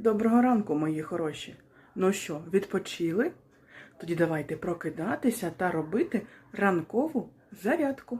Доброго ранку, мої хороші. Ну що, відпочили? Тоді давайте прокидатися та робити ранкову зарядку.